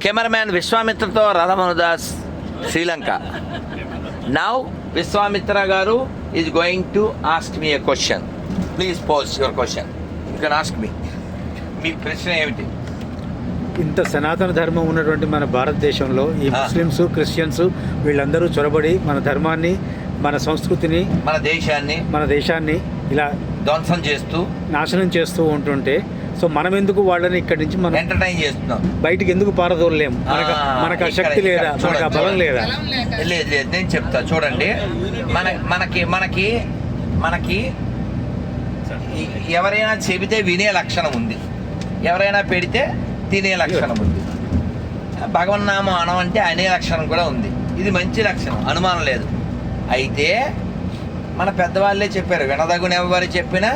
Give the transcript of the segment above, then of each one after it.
Cameraman విశ్వామిత్రతో Radhamohan Sri Lanka. Now Vishwamitra garu is going to ask me a question please pose your question you can ask me మీ ప్రశ్న ఏమిటి? ఇంత సనాతన ధర్మం ఉన్నటువంటి మన భారతదేశంలో ఈ ఆ. ముస్లిమ్స్ క్రిస్టియన్స్ వీళ్ళందరూ చొరబడి మన ధర్మాన్ని మన సంస్కృతిని మన దేశాన్ని మన దేశాన్ని ఇలా ధ్వంసం చేస్తూ నాశనం చేస్తూ ఉంటుంటే సో మనం ఎందుకు వాళ్ళని ఇక్కడి నుంచి మనం ఎంటర్టైన్ చేస్తున్నాం. బయటికి ఎందుకు పారదోలలేం మనకు మనకు ఆ శక్తి లేదా? మనకు ఆ బలం లేదా? లేదు లేదు నేను చెప్తా చూడండి. మన మనకి మనకి మనకి ఎవరైనా చెబితే వినే లక్షణం ఉంది. ఎవరైనా పెడితే తినే లక్షణం ఉంది. భగవన్నామం అనం అంటే అనే లక్షణం కూడా ఉంది. ఇది మంచి లక్షణం అనుమానం లేదు. అయితే మన పెద్దవాళ్ళే చెప్పారు వినదగున ఎవరు చెప్పినా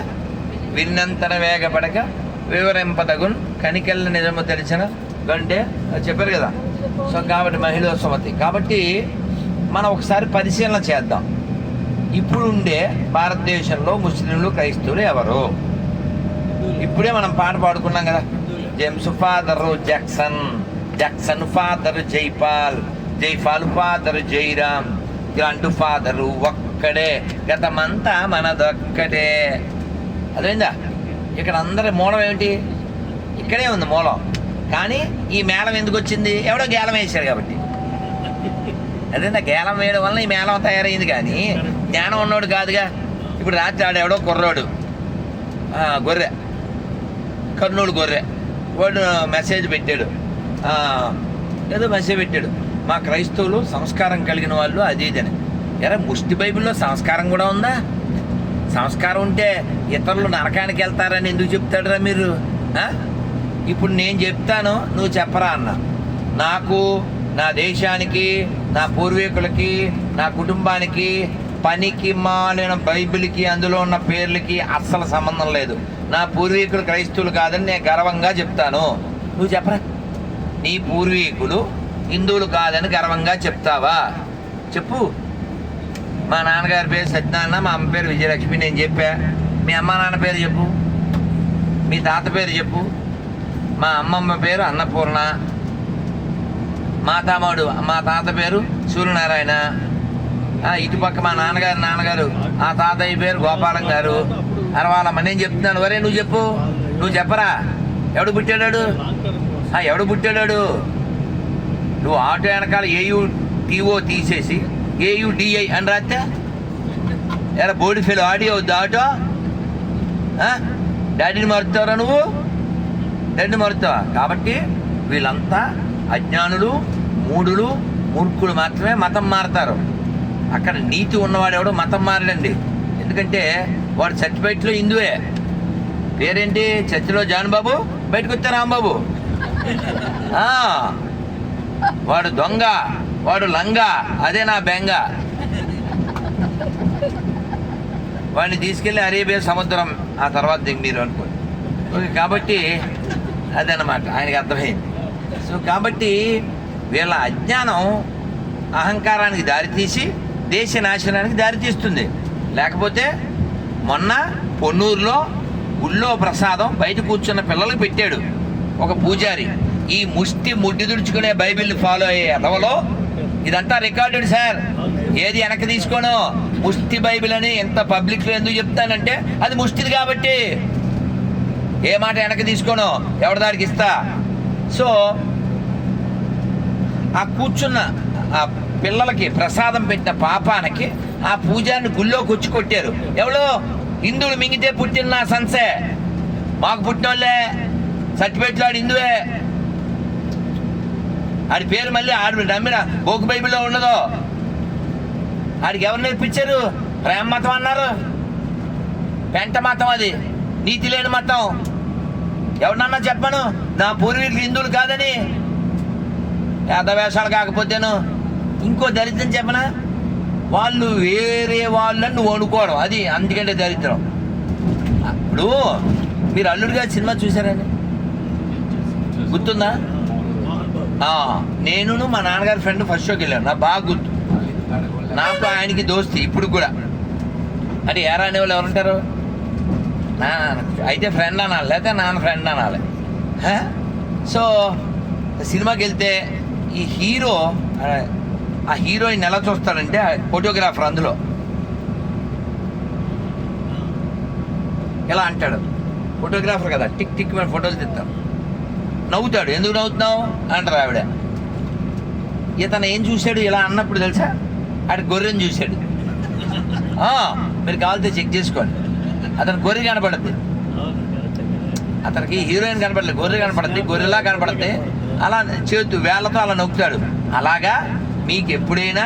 విన్నంతన వేగపడక వివరింపదగున్ కనికెళ్ళ నిజము తెలిసిన గంటే చెప్పారు కదా. సో కాబట్టి మహిళా సుమతి. కాబట్టి మనం ఒకసారి పరిశీలన చేద్దాం. ఇప్పుడు ఉండే భారతదేశంలో ముస్లింలు క్రైస్తవులు ఎవరు? ఇప్పుడే మనం పాట పాడుకున్నాం కదా. James father Jackson. Jackson father Jaipal. Jaipal father Jairam. Grand father ఒక్కడే. గతమంతా మనదొక్కడే అదేందా ఇక్కడ అందరి మూలం ఏమిటి? ఇక్కడే ఉంది మూలం. కానీ ఈ మేళం ఎందుకు వచ్చింది? ఎవడో గేలం వేశారు కాబట్టి. అదేనా గేలం వేయడం వల్ల ఈ మేళం తయారైంది కానీ జ్ఞానం ఉన్నోడు కాదుగా. ఇప్పుడు రాత్రి ఆడు ఎవడో గొర్రె. కర్నూలు గొర్రె. వాడు మెసేజ్ పెట్టాడు. ఏదో మెసేజ్ పెట్టాడు. మా క్రైస్తవులు సంస్కారం కలిగిన వాళ్ళు అది ఇదని ఎరా ముష్టి బైబిల్లో సంస్కారం కూడా ఉందా? సంస్కారం ఉంటే ఇతరులు నరకానికి వెళ్తారని ఎందుకు చెప్తాడురా మీరు? ఇప్పుడు నేను చెప్తాను నువ్వు చెప్పరా అన్న. నాకు నా దేశానికి నా పూర్వీకులకి నా కుటుంబానికి పనికి మాలిన బైబిల్కి అందులో ఉన్న పేర్లకి అస్సలు సంబంధం లేదు. నా పూర్వీకులు క్రైస్తవులు కాదని నేను గర్వంగా చెప్తాను. నువ్వు చెప్పరా? నీ పూర్వీకులు హిందువులు కాదని గర్వంగా చెప్తావా? చెప్పు. మా నాన్నగారి పేరు సత్యనారాయణ మా అమ్మ పేరు విజయలక్ష్మి నేను చెప్పా. మీ అమ్మ నాన్న పేరు చెప్పు. మీ తాత పేరు చెప్పు. మా అమ్మమ్మ పేరు అన్నపూర్ణ. మా తమ్ముడు మా తాత పేరు సూర్యనారాయణ. ఇటుపక్క మా నాన్నగారు నాన్నగారు ఆ తాతయ్య పేరు గోపాలం గారు. అరవాలమ్మ నేను చెప్తున్నాను వరే నువ్వు చెప్పు. నువ్వు చెప్పరా? ఎవడు పుట్టాడాడు? ఎవడు పుట్టాడాడు? నువ్వు ఆటో వెనకాల ఏయూ టీఓ తీసేసి ఏయుడిఐ అని రాస్తే ఎరా బోడి ఫెల్ ఆడియో దాటో ఆటో డాడీని మారుతావరా నువ్వు డాడీని మారుతావా కాబట్టి వీళ్ళంతా అజ్ఞానులు మూడులు మూర్ఖులు మాత్రమే మతం మారతారు అక్కడ నీతి ఉన్నవాడు ఎవడో మతం మారడండి. ఎందుకంటే వాడు సర్టిఫికెట్లో హిందువే. పేరేంటి? చర్చిలో జాన్ బాబు బయటకు వచ్చా రాంబాబు వాడు దొంగ. వాడు లంగా అదే నా బెంగ. వాడిని తీసుకెళ్ళి అరేబియా సముద్రం ఆ తర్వాత దిగు మీరు అనుకోండి. ఓకే కాబట్టి అదనమాట ఆయనకి అర్థమైంది. సో కాబట్టి వీళ్ళ అజ్ఞానం అహంకారానికి దారితీసి దేశ నాశనానికి దారితీస్తుంది లేకపోతే మొన్న పొన్నూరులో గుళ్ళో ప్రసాదం బయట కూర్చున్న పిల్లలకు పెట్టాడు ఒక పూజారి. ఈ ముష్టి ముడ్డి తుడుచుకునే బైబిల్ ఫాలో అయ్యే ఎదవలో ఇదంతా రికార్డెడ్ సార్. ఏది వెనక్కి తీసుకోను? ముష్టి బైబిల్ అని ఎంత పబ్లిక్లో ఎందుకు చెప్తానంటే అది ముష్టిది కాబట్టి. ఏ మాట వెనక్కి తీసుకోను? ఎవరి దానికి ఇస్తా? సో ఆ కూర్చున్న ఆ పిల్లలకి ప్రసాదం పెట్టిన పాపానికి ఆ పూజారిని గుళ్ళోకి వచ్చి కొట్టారు. ఎవరో? హిందువులు మింగితే పుట్టిన నా సంసే. మాకు పుట్టినోళ్ళే. సర్టిఫికెట్లో ఆడు హిందువే. ఆడి పేరు మళ్ళీ ఆడు నమ్మిన బోకు బైబిల్లో ఉండదు? ఆడికి ఎవరు నేర్పించారు? ప్రేమ మతం అన్నారు. పెంట మతం అది. నీతి లేని మతం. ఎవరినన్నా చెప్పను? నా పూర్వీకులు హిందువులు కాదని. వేషాలు కాకపోతేను. ఇంకో దరిద్రం చెప్పనా? వాళ్ళు వేరే వాళ్ళని నువ్వు అనుకోవడం. అది అందుకంటే దరిద్రం. ఇప్పుడు మీరు అల్లుడు సినిమా చూసారని గుర్తుందా? నేనును మా నాన్నగారి ఫ్రెండ్ ఫస్ట్ షోకి వెళ్ళాను. నాకు బాగా గుర్తు. నాకు ఆయనకి దోస్తి ఇప్పుడు కూడా. అంటే ఎరా అనే వాళ్ళు ఎవరుంటారు? నా అయితే ఫ్రెండ్ అనాలి లేకపోతే నాన్న ఫ్రెండ్ అనాలి. సో సినిమాకి వెళ్తే ఈ హీరో ఆ, హీరోయిన్ ఎలా చూస్తాడంటే ఫోటోగ్రాఫర్ అందులో. ఎలా అంటాడు? ఫోటోగ్రాఫర్ కదా టిక్ టిక్ మీద ఫోటోలు తీస్తాం నవ్వుతాడు. ఎందుకు నవ్వుతున్నావు? అంటారు ఆవిడ. ఇతను ఏం చూశాడు? ఇలా అన్నప్పుడు తెలుసా? ఆడ గొర్రెని చూశాడు. మీరు కావాలితే చెక్ చేసుకోండి. అతను గొర్రె కనపడుద్ది. అతనికి హీరోయిన్ కనపడలేదు గొర్రె కనపడుద్ది గొర్రెలా కనపడుద్ది. అలా చేతు వేళ్ళతో అలా నొక్కుతాడు. అలాగా మీకు ఎప్పుడైనా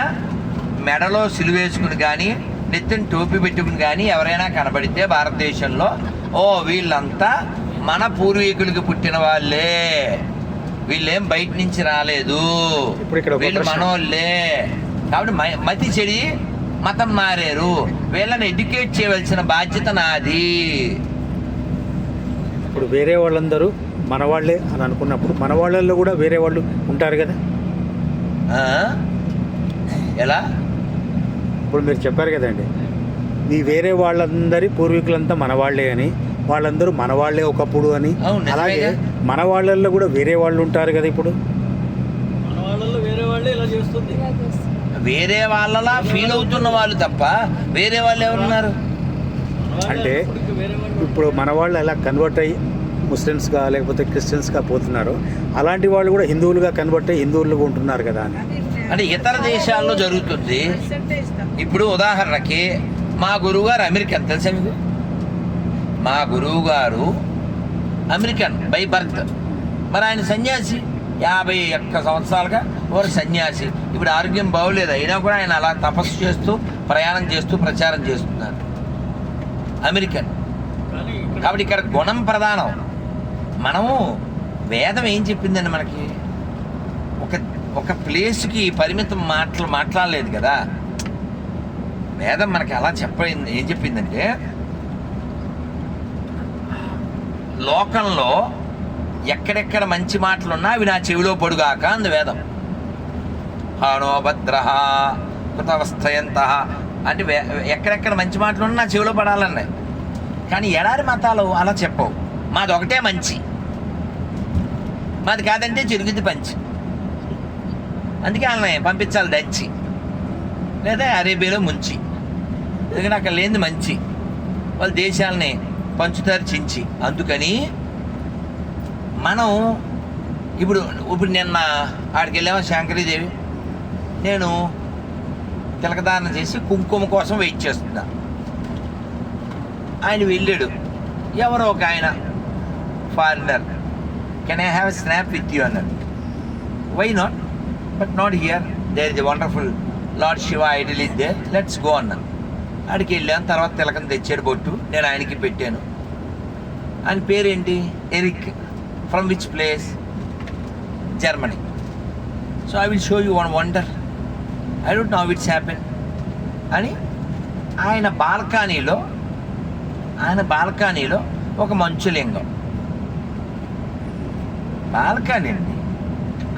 మెడలో సిలువేసుకుని కానీ నెత్తిని టోపీ పెట్టుకుని కానీ ఎవరైనా కనబడితే భారతదేశంలో ఓ వీళ్ళంతా మన పూర్వీకులకి పుట్టిన వాళ్ళే. వీళ్ళేం బయట నుంచి రాలేదు. ఇప్పుడు ఇక్కడ ఒక వీళ్ళు. మనోళ్ళే. కాబట్టి మ- మతి చెడి మతం మారారు. వీళ్ళని ఎడ్యుకేట్ చేయవలసిన బాధ్యత నాది. ఇప్పుడు వేరే వాళ్ళందరూ మన వాళ్ళే అని అనుకున్నప్పుడు మన వాళ్ళల్లో కూడా వేరే వాళ్ళు ఉంటారు కదా? ఎలా? ఇప్పుడు మీరు చెప్పారు కదండి. ఈ వేరే వాళ్ళందరి పూర్వీకులంతా మన వాళ్ళే అని వాళ్ళందరూ మన వాళ్ళే ఒకప్పుడు అని. అలాగే మన వాళ్ళల్లో కూడా వేరే వాళ్ళు ఉంటారు కదా ఇప్పుడు? మన వాళ్ళల్లో వేరే వాళ్ళే ఇలా చేస్తుంది. వేరే వాళ్ళలా ఫీల్ అవుతున్న వాళ్ళు తప్ప వేరే వాళ్ళు ఎవరున్నారు? అంటే ఇప్పుడు మన వాళ్ళు ఎలా కన్వర్ట్ అయ్యి ముస్లిమ్స్గా లేకపోతే క్రిస్టియన్స్గా పోతున్నారు. అలాంటి వాళ్ళు కూడా హిందువులుగా కన్వర్ట్ అయ్యి హిందువులుగా ఉంటున్నారు కదా అని. అంటే ఇతర దేశాల్లో జరుగుతుంది. ఇప్పుడు ఉదాహరణకి మా గురువు గారు అమెరికన్ తెలుసా మీకు? మా గురువు గారు అమెరికన్ బై బర్త్. మరి ఆయన సన్యాసి? యాభై ఒక్క సంవత్సరాలుగా వారు సన్యాసి. ఇప్పుడు ఆరోగ్యం బాగోలేదు అయినా కూడా ఆయన అలా తపస్సు చేస్తూ ప్రయాణం చేస్తూ ప్రచారం చేస్తున్నారు. అమెరికన్. కాబట్టి ఇక్కడ గుణం ప్రధానం. మనము వేదం ఏం చెప్పిందండి మనకి? ఒక ఒక ప్లేస్కి పరిమితం మాటలు మాట్లాడలేదు కదా. వేదం మనకి అలా చెప్పింది ఏం చెప్పిందంటే లోకంలో ఎక్కడెక్కడ మంచి మాటలు ఉన్నా అవి నా చెవిలో పడుగాక అంది వేదం. హానో కృతవస్థయంత అంటే వే- ఎక్కడెక్కడ మంచి మాటలు ఉన్నా నా చెవిలో పడాలన్నాయి. కానీ ఎడారి మతాలు అలా చెప్పవు. మాది ఒకటే మంచి. మాది కాదంటే చిరుగుద్ది పంచి. అందుకే వాళ్ళని పంపించాలి దంచి లేదా అరేబియాలో ముంచి. ఎందుకంటే అక్కడ లేనిది మంచి. వాళ్ళ దేశాలని పంచుతారు చించి అందుకని మనం ఇప్పుడు ఇప్పుడు నిన్న ఆడికి వెళ్ళాము శంకరీదేవి? నేను తిలకదానం చేసి కుంకుమ కోసం వెయిట్ చేస్తున్నా. ఆయన వెళ్ళాడు. ఎవరో ఒక ఆయన foreigner. Can I have snap with you అన్నాడు. Why not but not here there is wonderful lord Shiva idol is there let's go అన్నాను. ఆడికి వెళ్ళాను తర్వాత తిలకం తెచ్చాడు బొట్టు నేను ఆయనకి పెట్టాను. ఆయన పేరేంటి? Eric from which place Germany so I will show you one wonder I don't know it's happen అని ఆయన బాల్కనీలో ఆయన బాల్కనీలో ఒక మంచులింగం. బాల్కనీ అండి.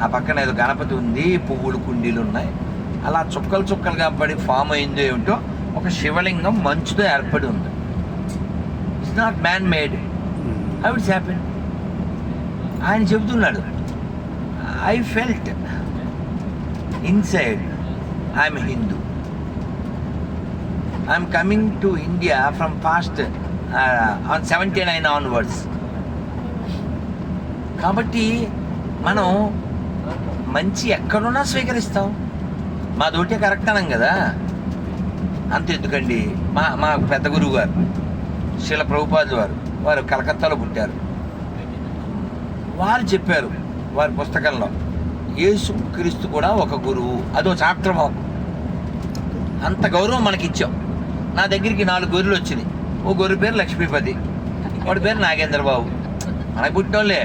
ఆ పక్కన ఏదో గణపతి ఉంది పువ్వులు కుండీలు ఉన్నాయి. అలా చుక్కలు చుక్కలుగా పడి ఫామ్ అయిందో ఏమిటో ఒక శివలింగం మంచుతో ఏర్పడి ఉంది. It's not man made how it's happen ఆయన చెబుతున్నాడు. I felt inside I'm Hindu I'm coming to India from fast on seventy nine onwards కాబట్టి మనం మంచి ఎక్కడున్నా స్వీకరిస్తాం. మా దోటే కరెక్ట్ అనం కదా. అంత ఎందుకండి మా మా పెద్ద గురువు గారు శిల ప్రభుపాద్ వారు వారు కలకత్తాలో పుట్టారు. వారు చెప్పారు వారి పుస్తకంలో యేసు క్రీస్తు కూడా ఒక గురువు అదో చాప్టర్ మాకు అంత గౌరవం మనకి ఇచ్చాం నా దగ్గరికి నాలుగు గొర్రెలు వచ్చినాయి. ఓ గొర్రె పేరు లక్ష్మీపతి వాడి పేరు నాగేంద్ర బాబు మనకి పుట్టినోళ్ళే.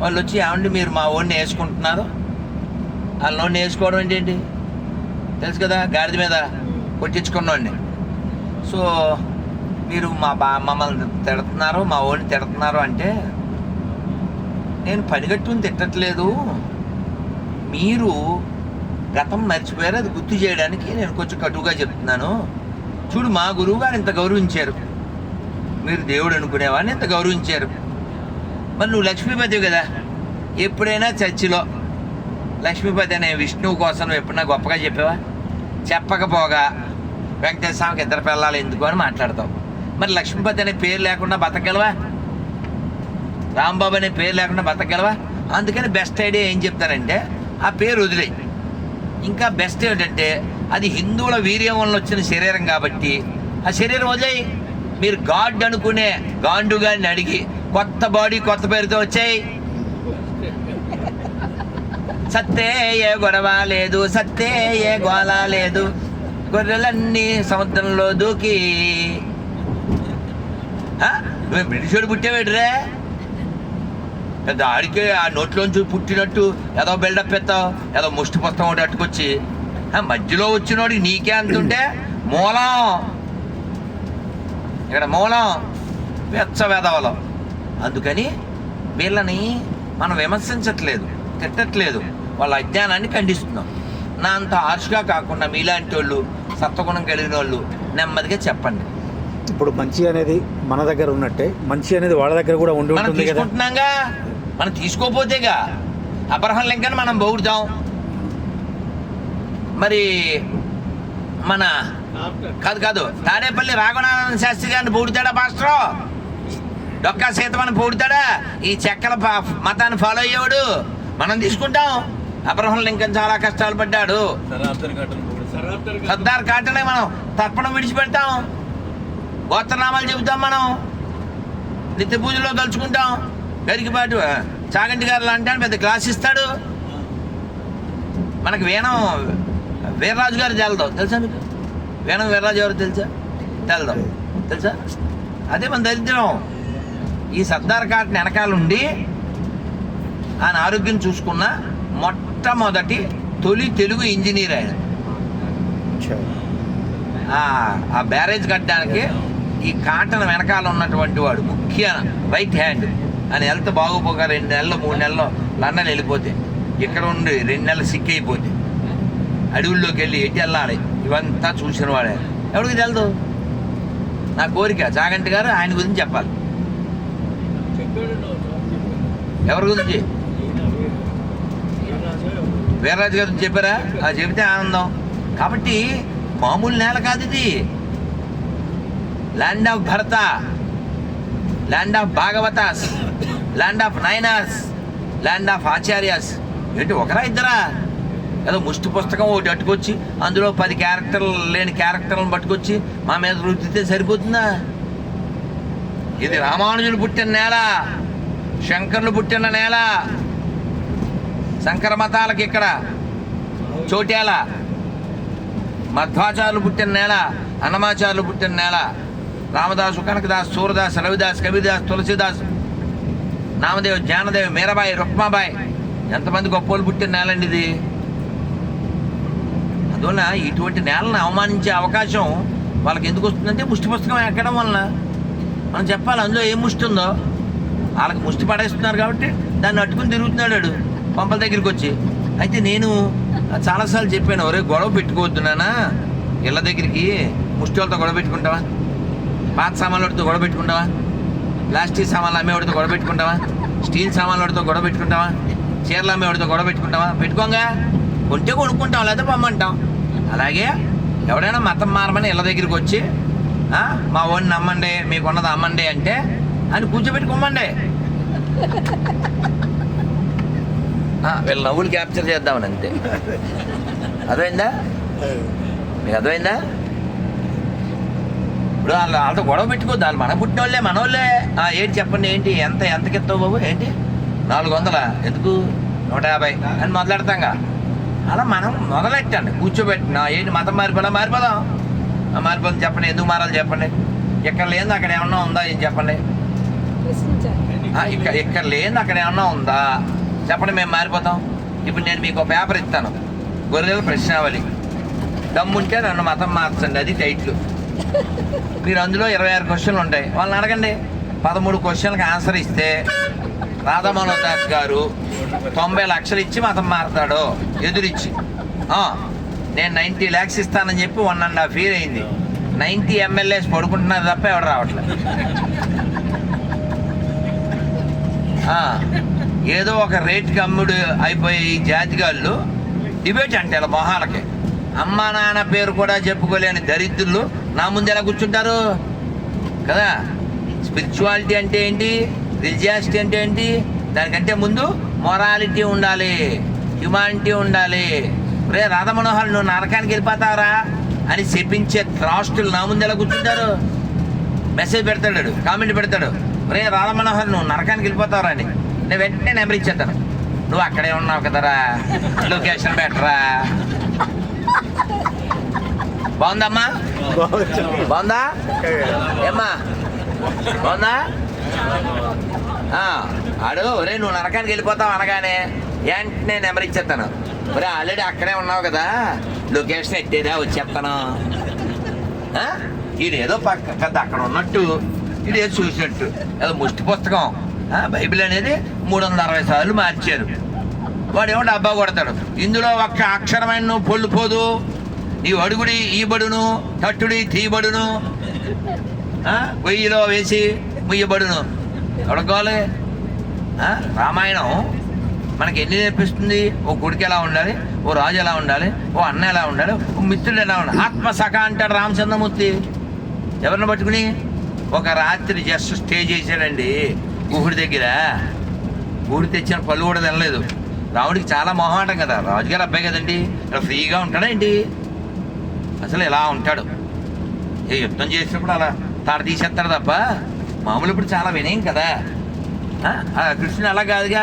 వాళ్ళు వచ్చి ఏమండి మీరు మా ఓడిని వేసుకుంటున్నారు? వాళ్ళ నోడిని వేసుకోవడం ఏంటి? తెలుసు కదా గాడిద మీద కొట్టించుకున్నోడిని సో మీరు మా బా మమ్మల్ని తిడుతున్నారు మా ఓడిని తిడుతున్నారు అంటే నేను పనిగట్టుని తిట్టట్లేదు. మీరు గతం మర్చిపోయారు అది గుర్తు చేయడానికి నేను కొంచెం కటువుగా చెప్తున్నాను. చూడు మా గురువు గారు ఇంత గౌరవించారు. మీరు దేవుడు అనుకునేవాడిని ఇంత గౌరవించారు. మరి నువ్వు లక్ష్మీపతివి కదా. ఎప్పుడైనా చర్చిలో లక్ష్మీపతి అనే విష్ణువు కోసం నువ్వు ఎప్పుడైనా గొప్పగా చెప్పావా? చెప్పకపోగా. వెంకటేశ్వర స్వామికి ఇద్దరు పిల్లలు ఎందుకు అని మాట్లాడతాం. మరి లక్ష్మీపతి అనే పేరు లేకుండా బతకగలవా? రాంబాబు అనే పేరు లేకుండా బతకగలవా? అందుకని బెస్ట్ ఐడియా ఏం చెప్తానంటే ఆ పేరు వదిలే ఇంకా బెస్ట్ ఏంటంటే అది హిందువుల వీర్యం వల్ల వచ్చిన శరీరం కాబట్టి ఆ శరీరం వదిలేయి. మీరు గాడ్ అనుకునే గాండు గారిని అడిగి కొత్త బాడీ కొత్త పేరుతో వచ్చాయి. సత్తే ఏ గొడవ లేదు సత్తే ఏ గోళ లేదు. గొర్రెలన్నీ సముద్రంలో దూకి. ఆ? బ్రిటిషోడు పుట్టావేడ్రే. పెద్ద ఆడికే ఆ నోట్లోంచి పుట్టినట్టు ఏదో బిల్డప్ ఎత్తావు ఏదో ముష్టి పుస్తకం ఒకటి అట్టుకొచ్చి. మధ్యలో వచ్చినోడికి నీకే అంతుంటే మూలం. ఇక్కడ మూలం. వెచ్చ వేదవలం. అందుకని వీళ్ళని మనం విమర్శించట్లేదు తిట్టట్లేదు. వాళ్ళ అజ్ఞానాన్ని ఖండిస్తున్నాం. నా అంత హార్ష్గా కాకుండా మీలాంటి వాళ్ళు సత్వగుణం కలిగిన వాళ్ళు నెమ్మదిగా చెప్పండి. ఇప్పుడు మంచి అనేది మన దగ్గర ఉన్నట్టే మంచి అనేది వాళ్ళ దగ్గర కూడా ఉండి మనం ఉంటుంది కదా. తీసుకుంటున్నాగా? మనం తీసుకోపోతేగా? అబ్రహం లింకన్ మనం పొగుడుతాం మరి మన కాదు కాదు తాడేపల్లి రాఘవనారాయణ శాస్త్రి గారిని పొగుడుతాడా పాస్టర్? డొక్కా సీతమని పొగుడుతాడా ఈ చెక్కల మతాన్ని ఫాలో అయ్యేవాడు. మనం తీసుకుంటాం. అబ్రహం లింకన్ చాలా కష్టాలు పడ్డాడు. సర్దార్ కాటనే మనం తర్పణం విడిచిపెడతాం. గోత్రనామాలు చెబుతాం మనం. నిత్య పూజలో తలుచుకుంటాం. గరికిపాటు చాగంటి గారు లాంటి పెద్ద క్లాస్ ఇస్తాడు. మనకు వేణం వీర్రాజు గారు తెలదాం. తెలుసా మీకు? వేణం వీర్రాజు ఎవరు తెలుసా? తెలదాం. తెలుసా? అదే మన దరిద్రం. ఈ సర్దార్ కాటన్ వెనకాలండి ఆయన ఆరోగ్యం చూసుకున్న మొట్టమొదటి తొలి తెలుగు ఇంజనీర్ ఆయన. ఆ- బ్యారేజ్ కట్టడానికి ఈ కాటన్ వెనకాల ఉన్నటువంటి వాడు ముఖ్య రైట్ హ్యాండ్ అని వెళ్తే బాగోపోక రెండు నెలలు మూడు నెలలు లండన్ వెళ్ళిపోతే ఇక్కడ ఉండి రెండు నెలలు సిక్ అయిపోతే అడవుల్లోకి వెళ్ళి ఎటు వెళ్ళాలి? ఇవంతా చూసిన వాడే. ఎవరికి తెలదు? నా కోరిక. చాగంటి గారు ఆయన గురించి చెప్పాలి. ఎవరి గురించి? వీర్రాజు గారు చెప్పారా? అది చెబితే ఆనందం. కాబట్టి మామూలు నేల కాదు ఇది. Land of Bharata land of Bhagavatas land of నైనాస్ land of Acharyas ఏంటి ఒకరా ఇద్దరా? ఏదో ముష్టి పుస్తకం ఒకటి పట్టుకొచ్చి అందులో పది క్యారెక్టర్లు లేని క్యారెక్టర్లను పట్టుకొచ్చి మా మీద రుద్దితే సరిపోతుందా? ఇది రామానుజులు పుట్టిన నేల శంకర్లు పుట్టిన నేల శంకర మతాలకి ఇక్కడ చోటేల మధ్వాచార్యులు పుట్టిన నేల అన్నమాచార్యులు పుట్టిన నేల. రామదాసు కనకదాస్ సూరదాస్ రవిదాస్ కవిదాస్ తులసిదాస్ నామదేవ్ జానదేవ్ మీరాబాయి రుక్మాబాయి. ఎంతమంది గొప్పలు పుట్టిన నేలండి ఇది? అందువల్ల ఇటువంటి నేలను అవమానించే అవకాశం వాళ్ళకి ఎందుకు వస్తుందంటే ముష్టి పుస్తకం ఎక్కడం వలన. మనం చెప్పాలి అందులో ఏం ముష్టి ఉందో. వాళ్ళకి ముష్టి పడేస్తున్నారు కాబట్టి దాన్ని అట్టుకుని తిరుగుతున్నాడు పంపల దగ్గరికి వచ్చి అయితే నేను చాలాసార్లు చెప్పాను ఒరే గొడవ పెట్టుకోవద్దునానా ఇళ్ళ దగ్గరికి ముష్టి వాళ్ళతో గొడవ పెట్టుకుంటావా? పాత సామాన్లతో గొడవ పెట్టుకుంటావా? ప్లాస్టిక్ సామాన్లు అమ్మేవాడితో గొడవ పెట్టుకుంటావా? స్టీల్ సామాన్లతో గొడవ పెట్టుకుంటావా? చీరలు అమ్మేవాడితో గొడవ పెట్టుకుంటావా? పెట్టుకోంగా. కొంటే కొనుక్కుంటాం లేదా పొమ్మంటాం అలాగే ఎవడైనా మతం మారమని ఇళ్ళ దగ్గరికి వచ్చి మా వాడిని నమ్మండి మీకున్నది అమ్మండి అంటే అని కూర్చోబెట్టుకోమండి వీళ్ళ నవ్వులు క్యాప్చర్ చేద్దామని అంతే. అర్థమైందా? మీకు అర్థమైందా? ఇప్పుడు వాళ్ళు వాళ్ళతో గొడవ పెట్టుకోద్దు వాళ్ళు మన పుట్టిన వాళ్ళే మనోళ్ళే. ఆ, ఏంటి చెప్పండి ఏంటి? ఎంత ఎంతకి ఎత్తావు బాబు? ఏంటి? నాలుగు వందల. ఎందుకు? నూట యాభై. అని మొదలెడతాంగా. అలా మనం మొదలెట్టండి. కూర్చోబెట్టిన ఏంటి మతం మారిపోదా మారిపోదాం. ఆ, మారిపోదాం చెప్పండి. ఎందుకు మారాలి చెప్పండి. ఇక్కడ లేదు అక్కడ ఏమన్నా ఉందా? ఏం చెప్పండి. ఇక్కడ లేదు అక్కడ ఏమన్నా ఉందా? చెప్పండి మేము మారిపోతాం. ఇప్పుడు నేను మీకు ఒక పేపర్ ఇస్తాను. గొర్రెల ప్రశ్నావళి. దమ్ముంటే నన్ను మతం మార్చండి అది టైట్లు. మీరు అందులో ఇరవై ఆరు క్వశ్చన్లు ఉంటాయి. వాళ్ళని అడగండి. పదమూడు క్వశ్చన్లకు ఆన్సర్ ఇస్తే రాధామోహన్ దాస్ గారు తొంభై లక్షలు ఇచ్చి మతం మారతాడు ఎదురిచ్చి. నేను నైంటీ ల్యాక్స్ ఇస్తానని చెప్పి వన్ అండ్ హాఫ్ ఇయర్ అయింది. నైంటీ ఎమ్మెల్యేస్ పడుకుంటున్నారు తప్ప ఎవరు రావట్లేదు. ఏదో ఒక రేట్కి అమ్ముడు అయిపోయి జాతిగాళ్ళు డిబేట్ అంటే ఇలా మొహాలకి. అమ్మ నాన్న పేరు కూడా చెప్పుకోలేని దరిద్రులు నా ముందు ఎలా కూర్చుంటారు? కదా? స్పిరిచువాలిటీ అంటే ఏంటి? రిలిజియాసిటీ అంటే ఏంటి? దానికంటే ముందు మొరాలిటీ ఉండాలి హ్యుమానిటీ ఉండాలి. రే రాధమనోహర్ నువ్వు నరకానికి వెళ్ళిపోతావరా అని చెప్పించే ట్రాస్టులు నా ముందు ఎలా కూర్చుంటారు? మెసేజ్ పెడతాడు కామెంట్ పెడతాడు. రే రాధమనోహర్ నువ్వు నరకానికి వెళ్ళిపోతావరా అని. నేను వెంటనే నెంబర్ ఇచ్చేస్తాను. నువ్వు అక్కడే ఉన్నావు కదరా. లొకేషన్ బెటరా. బాగుందమ్మా? బాగుందా? ఏమ్మా? బాగుందా? అడు ఒరే నువ్వు నరకానికి వెళ్ళిపోతావు అనగానే వెంటనే నెంబర్ ఇచ్చేస్తాను. ఒరే ఆల్రెడీ అక్కడే ఉన్నావు కదా. లొకేషన్ ఎట్టేదా వచ్చేస్తాను. ఆ? ఏదో పక్క కదా అక్కడ ఉన్నట్టు ఇది ఏదో చూసినట్టు. ఏదో ముష్టి పుస్తకం. బైబిల్ అనేది మూడు వందల అరవై సార్లు మార్చారు. వాడు వాడేమో డబ్బా కొడతాడు. ఇందులో ఒక్క అక్షరమైన నువ్వు పొల్లు ఈ అడుగుడి ఈ బడును తట్టుడి తీయబడును వెయ్యిలో వేసి ముయ్యబడును ఎవడుకోవాలి రామాయణం మనకి ఎన్ని నేర్పిస్తుంది? ఓ కొడుకు ఎలా ఉండాలి? ఓ రాజు ఎలా ఉండాలి? ఓ అన్న ఎలా ఉండాలి? ఓ మిత్రుడు ఎలా ఉండాలి? ఆత్మసఖ అంటాడు రామచంద్రమూర్తి. ఎవరిని పట్టుకుని? ఒక రాత్రి జస్ట్ స్టే చేశాడండి. గుహుడి దగ్గర. గుహుడి తెచ్చిన పళ్ళు కూడా తినలేదు. రాముడికి చాలా మొహమాటం కదా. రాజుగారు అబ్బాయి కదండి. ఇలా ఫ్రీగా ఉంటాడా ఏంటి? అసలు ఇలా ఉంటాడు? ఏ యుద్ధం చేసినప్పుడు అలా తాడ తీసేస్తాడు తప్ప మామూలు ఇప్పుడు చాలా వినయం కదా. ఆ, కృష్ణుడు అలా కాదుగా.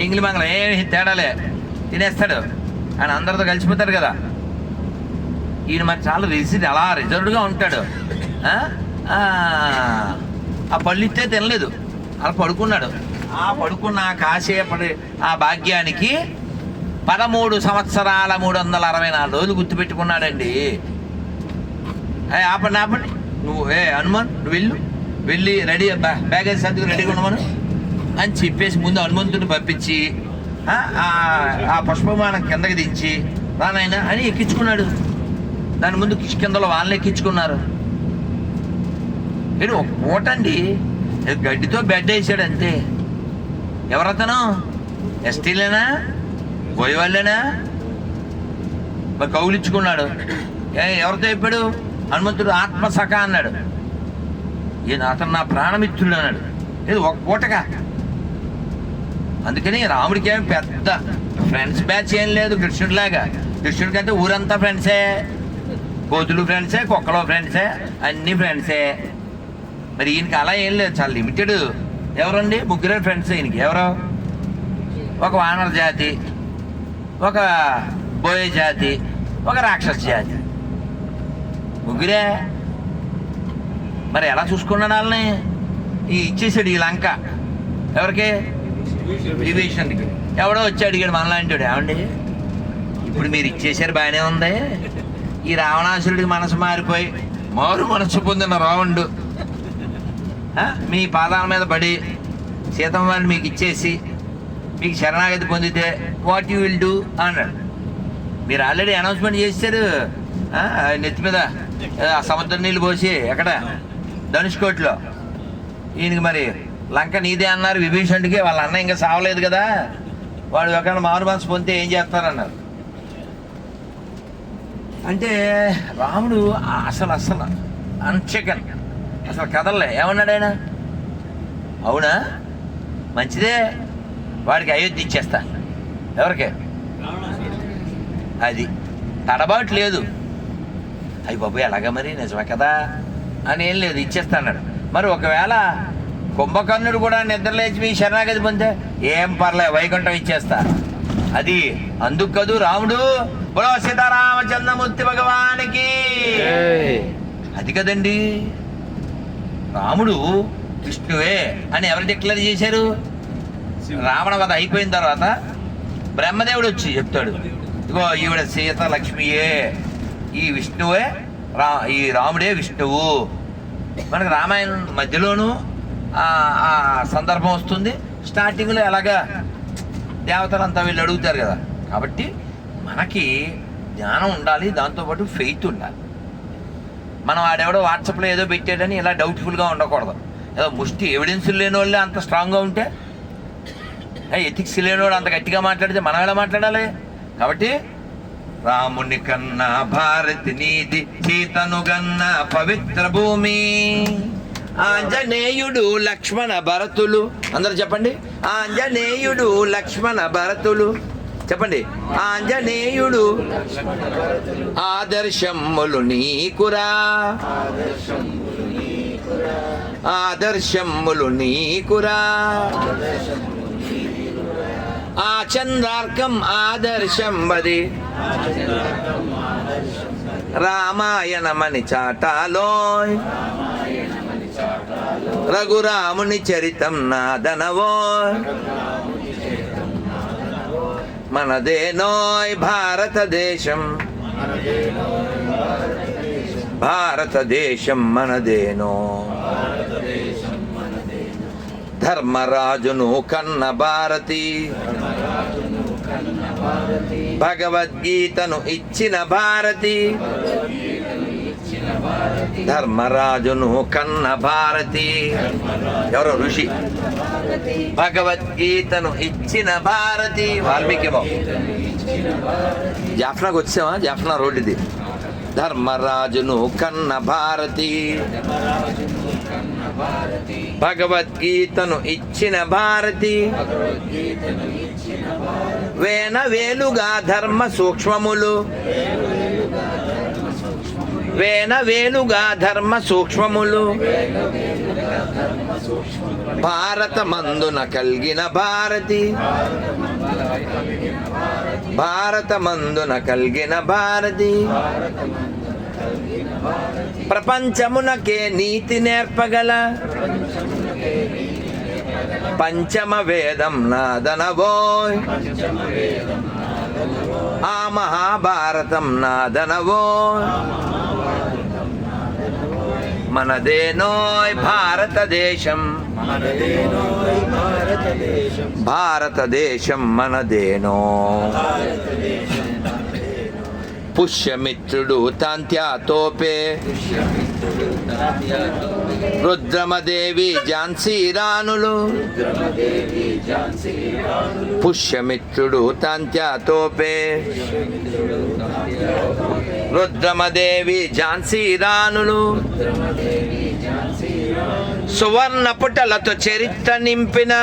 ఎంగిలి మంగళం ఏమి తేడాలే తినేస్తాడు. ఆయన అందరితో కలిసిపోతాడు కదా. ఈయన మరి చాలా రిజిడ్ అలా రిజర్వ్డ్గా ఉంటాడు. ఆ? పళ్ళు ఇస్తే తినలేదు. అలా పడుకున్నాడు. ఆ పడుకున్న కాసేపటి ఆ భాగ్యానికి పదమూడు సంవత్సరాల మూడు వందల అరవై నాలుగు రోజులు గుర్తుపెట్టుకున్నాడండి. ఏ ఆపండి ఆపండి. నువ్వు ఏ హనుమాన్ నువ్వు వెళ్ళు. వెళ్ళి రెడీ బ్యా- బ్యాగేజ్ సర్దుకు రెడీగా ఉండమను అని చెప్పేసి ముందు హనుమంతుడిని పంపించి ఆ, పుష్పమానం కిందకి దించి రానైనా అని ఎక్కించుకున్నాడు. దాని ముందు కిందలో వాళ్ళని ఎక్కించుకున్నారు. మీరు ఒక పూట అండి గడ్డితో బెడ్ వేసాడు అంతే. ఎవరతను? ఎస్టీలేనా? గోయవాళ్ళేనా మరి కౌలిచ్చుకున్నాడు ఏ ఎవరితో చెప్పాడు? హనుమంతుడు ఆత్మ సఖ అన్నాడు. ఈయన అతను నా ప్రాణమిత్రుడు అన్నాడు. ఇది ఒక పూటగా. అందుకని రాముడికి ఏమి పెద్ద ఫ్రెండ్స్ బ్యాచ్ ఏం లేదు కృష్ణుడిలాగా. కృష్ణుడికి అంటే ఊరంతా ఫ్రెండ్సే కోతులు ఫ్రెండ్సే కుక్కలో ఫ్రెండ్సే అన్ని ఫ్రెండ్సే మరి ఈయనకి అలా ఏం లేదు చాలా లిమిటెడ్ ఎవరండి? ముగ్గురే ఫ్రెండ్స్ ఈయనకి. ఎవరు? ఒక వానర జాతి ఒక బోయ జాతి ఒక రాక్షస జాతి. ముగ్గురే? మరి ఎలా చూసుకున్నాడు వాళ్ళని? ఈ ఇచ్చేసాడు ఈ లంక. ఎవరికి? విభీషణుడికి. ఎవడో వచ్చి అడిగాడు మనలాంటి ఏమండి? ఇప్పుడు మీరు ఇచ్చేసారు బాగానే ఉంది. ఈ రావణాసురుడికి మనసు మారిపోయి మారు మనసు పొందిన రావణుడు. మీ పాదాల మీద పడి సీతమ్మ వారిని మీకు ఇచ్చేసి మీకు శరణాగతి పొందితే వాట్ యూ విల్ డూ అన్నాడు. మీరు ఆల్రెడీ అనౌన్స్మెంట్ చేశారు. నెత్తి మీద ఆ సముద్రం నీళ్ళు పోసి ఎక్కడ? ధనుష్కోట్లో ఈయనకి మరి లంక నీదే అన్నారు విభీషణుడికి వాళ్ళ అన్న ఇంకా సావలేదు కదా. వాడు ఎక్కడ మారు మనసు పొందితే ఏం చేస్తారన్నారు. అంటే రాముడు అసలు అసలు అన్చెకన్ అసలు కదలలే ఏమన్నాడు ఆయన? అవునా? మంచిదే. వాడికి అయోధ్య ఇచ్చేస్తా. ఎవరికి? అది. తడబాటు లేదు. అయ్యి బాబు ఎలాగ మరి? నిజమే కదా? అని ఏం లేదు. ఇచ్చేస్తాడు మరి ఒకవేళ కుంభకర్ణుడు కూడా నిద్రలేచి మీ శరణాగతి పొందితే ఏం పర్లే వైకుంఠం ఇచ్చేస్తా. అది అందుకు కదూ రాముడు. బులో సీతారామచంద్రమూర్తి భగవానికి. అది కదండి. రాముడు విష్ణువే అని ఎవరు డిక్లేర్ చేశారు? రావణ వధ అయిపోయిన తర్వాత బ్రహ్మదేవుడు వచ్చి చెప్తాడు ఇగో ఈవిడ సీత లక్ష్మియే ఈ విష్ణువే రా ఈ రాముడే విష్ణువు. మనకు రామాయణం మధ్యలోనూ సందర్భం వస్తుంది. స్టార్టింగ్లో ఎలాగా దేవతలంతా వీళ్ళు అడుగుతారు కదా. కాబట్టి మనకి జ్ఞానం ఉండాలి దాంతోపాటు ఫెయిత్ ఉండాలి. మనం ఆడెవడో వాట్సాప్లో ఏదో పెట్టాడని ఇలా డౌట్ఫుల్గా ఉండకూడదు. ఏదో ముష్టి ఎవిడెన్స్ లేని వాళ్ళే అంత స్ట్రాంగ్గా ఉంటే ఎథిక్స్ లేనివాడు అంత గట్టిగా మాట్లాడితే మనం ఎలా మాట్లాడాలి? కాబట్టి రాముని కన్నా భారతి నీతి సీతను కన్నా పవిత్ర భూమి. ఆంజనేయుడు లక్ష్మణ భరతులు. అందరు చెప్పండి. ఆంజనేయుడు లక్ష్మణ భరతులు. చెప్పండి. ఆంజనేయుడు ఆదర్శములు నీకురా. ఆదర్శములు నీకురా. ఆ చంద్రార్కం ఆదర్శం బది రామాయణమని చాటాలోయ్. రఘురాముని చరితం నాదనవోయ్. మనదేనోయ్ భారతదేశం. భారతదేశం మనదేనో. ధర్మరాజును కన్న భారతి. భగవద్గీతను ఇచ్చిన భారతి. ధర్మరాజును కన్న భారతి ఎవరో ఋషి భగవద్గీతను ఇచ్చిన భారతి వాల్మీకి జాఫ్నాకు వచ్చావా జాఫ్నా రోడ్ ఇది ధర్మరాజును కన్న భారతి భగవద్గీతను ఇచ్చిన భారతి వేన వేలుగా ధర్మ సూక్ష్మములు వేన వేలుగా ధర్మ సూక్ష్మములు. భారత మందున కలిగిన భారతి. భారత మందున కలిగిన భారతి. ప్రపంచమునకే నీతి నేర్పగల. పంచమ వేదం నాదనవోయ్ ఆ మహాభారతం నాదనవోయ్ మనదేనోయ్ భారతదేశం. భారతదేశం మనదేనో. పుష్యమిత్రుడు తాంత్యాతోపే రుద్రమదేవి ఝాన్సీరాణులు. పుష్యమిత్రుడు తాంత్యాతోపే రుద్రమదేవి ఝాన్సీ రాణులు సువర్ణ పుటలతో చరిత్ర నింపిన.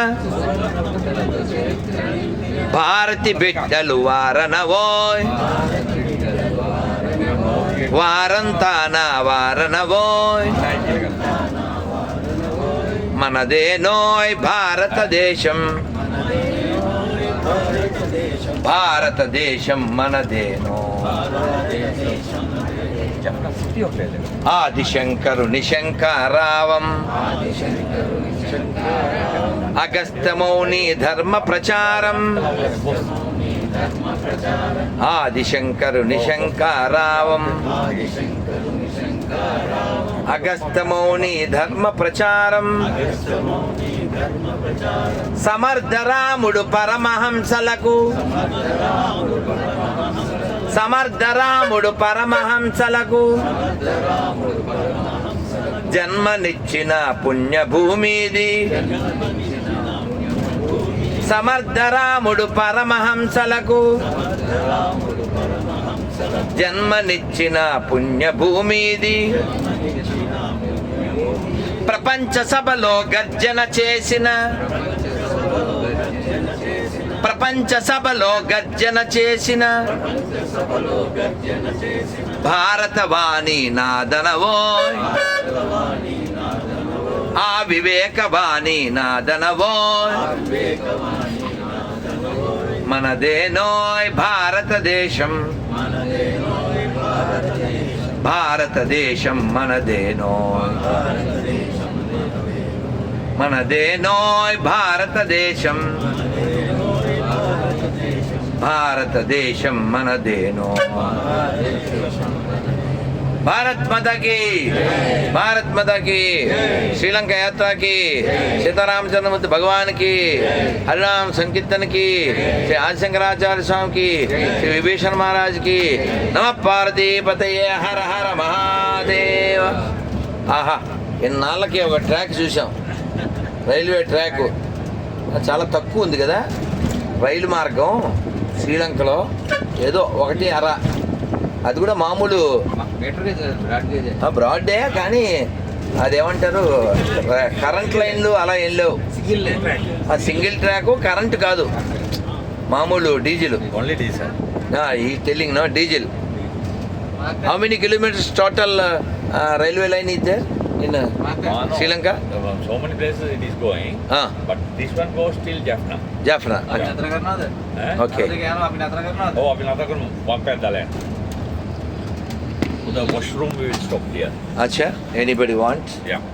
భారతి బిడ్డలు వారనవోయ్ వారంతా నా వారనవోయ్ మనదేనోయ్ భారతదేశం. భారతదేశం మనదేనో ఆదిశంకరుని శంకరావం అగస్త్యమౌని ధర్మ ప్రచారం. ఆదిశంకరుని శంకరావం అగస్త్యమౌని ధర్మ ప్రచారం సమర్థరాముడు పరమహంసలకు. సమర్థరాముడు పరమహంసలకు. జన్మనిచ్చిన పుణ్యభూమిది. సమర్థరాముడు పరమహంసలకు జన్మనిచ్చిన పుణ్యభూమిది. ప్రపంచ సభలో గర్జన చేసిన ప్రపంచ సభలో గర్జన చేసిన భారతవాణి నాదనవో ఆ వివేకవాణి నాదనవోయ్. మనదేనోయ్ భారతదేశం. భారతదేశం. మనదేనోయ్ మనదేనోయ్ భారతదేశం భారతదేశం. మనదేనో భారత్ మాతాకి భారత్ మాతాకి శ్రీలంక యాత్రకి సీతారామచంద్రమూర్తి భగవాన్కి హరినామ సంకీర్తనకి శ్రీ ఆదిశంకరాచార్య స్వామికి శ్రీ విభీషణ మహారాజ్కి నమ పార్వతీపతయే హర హర మహాదేవ. ఆహా ఇన్నాళ్ళకి ఒక ట్రాక్ చూసాం రైల్వే ట్రాక్. అది చాలా తక్కువ ఉంది కదా? రైలు మార్గం శ్రీలంకలో ఏదో ఒకటి అర. అది కూడా మామూలు బ్రాడ్డే కానీ అదేమంటారు కరెంట్ లైన్లు అలా ఏం లేవు. ఆ సింగిల్ ట్రాక్ కరెంట్ కాదు. మామూలు డీజిల్. ఓన్లీ ఈ తెలింగ్ no diesel. How many kilometres total railway line ఇదే in Sri Lanka but one Jaffna okay the washroom we will stop here. Acha, anybody want? Yeah.